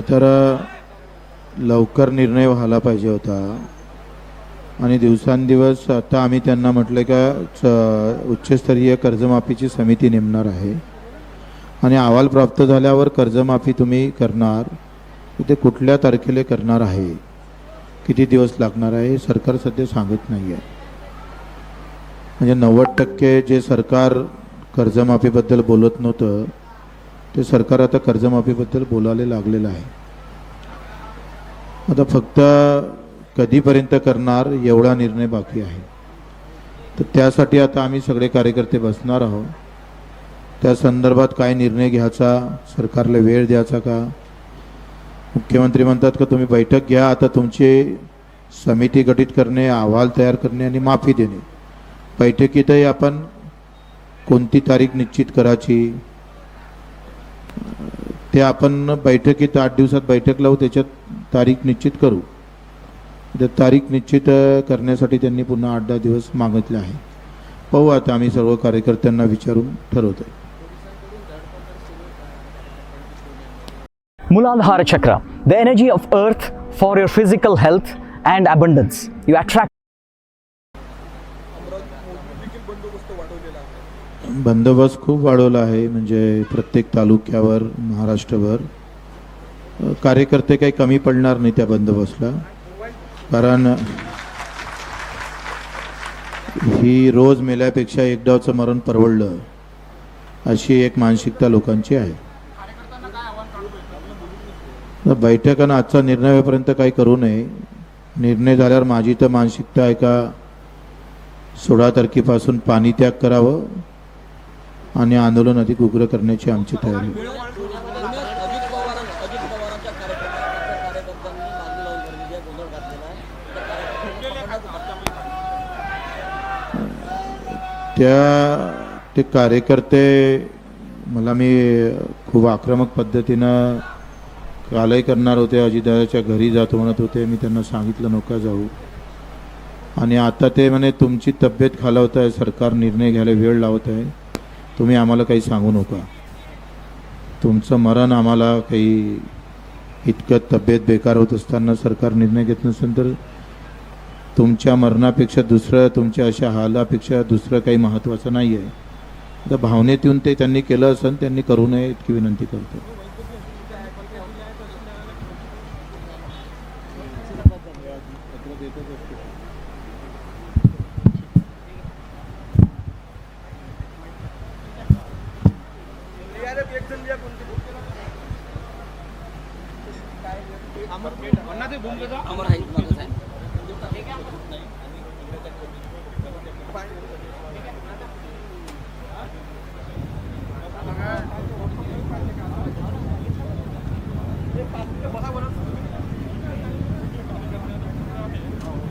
तर लवकर निर्णय व्हायला पाहिजे होता. आणि दिवसांदिवस आता आम्ही त्यांना म्हटलं का च उच्चस्तरीय कर्जमाफीची समिती नेमणार आहे. आणि अहवाल प्राप्त झाल्यावर कर्जमाफी तुम्ही करणार. ते कुठल्या तारखेला करणार आहे? किती दिवस लागणार आहे? हे सरकार सध्या सांगत नाही आहे. म्हणजे नव्वद टक्के जे सरकार कर्जमाफीबद्दल बोलत नव्हतं ते सरकार आता कर्जमाफीबद्दल बोलायला लागलेलं आहे. आता फक्त कधीपर्यंत करणार एवढा निर्णय बाकी आहे. तर त्यासाठी आता आम्ही सगळे कार्यकर्ते बसणार आहोत. त्या संदर्भात काय निर्णय घ्यायचा सरकारला वेळ द्यायचा का? मुख्यमंत्री म्हणतात का तुम्ही बैठक घ्या आता तुमची समिती गठीत करणे अहवाल तयार करणे आणि माफी देणे. बैठकीतही आपण कोणती तारीख निश्चित करायची ते आपण बैठकीत आठ दिवसात बैठक लावू त्याच्यात तारीख निश्चित करू. त्या तारीख निश्चित करण्यासाठी त्यांनी पुन्हा आठ दहा दिवस मागितले आहे. पाहू आता आम्ही सर्व कार्यकर्त्यांना विचारून ठरवतो आहे Muladhara Chakra, the energy of earth for your physical health and abundance. You attract बंदोबस्त खूप वाढवला आहे म्हणजे प्रत्येक तालुक्यावर महाराष्ट्रभर. कार्यकर्ते काही कमी पडणार नाही त्या बंदोबस्तला कारण ही रोज मेल्यापेक्षा एकदाचं मरण परवडलं अशी एक मानसिकता लोकांची आहे. तर बैठकानं आजचा निर्णय होईपर्यंत काही करू नये. निर्णय झाल्यावर माझी तर मानसिकता आहे का? सोळा तारखेपासून पाणी त्याग करावं. आणि आंदोलन अधिक उग्र करण्याची आमची तयारी. त्या ते कार्यकर्ते मला मी खूप आक्रमक पद्धतीनं कालही करणार होते अजितदादाच्या घरी जातो म्हणत होते मी त्यांना सांगितलं नका जाऊ. आणि आता ते म्हणे तुमची तब्येत खालावत आहे सरकार निर्णय घ्यायला वेळ लावत आहे. तुम्ही आम्हाला काही सांगू नका. तुमचं मरण आम्हाला काही इतकं तब्येत बेकार होत असताना सरकार निर्णय घेत नसेल तर तुमच्या मरणापेक्षा दुसरं तुमच्या अशा हालापेक्षा दुसरं काही महत्त्वाचं नाही आहे तर भावनेत येऊन ते त्यांनी केलं असेल त्यांनी करू नये इतकी विनंती करतो. अमर आहे मागं आहे.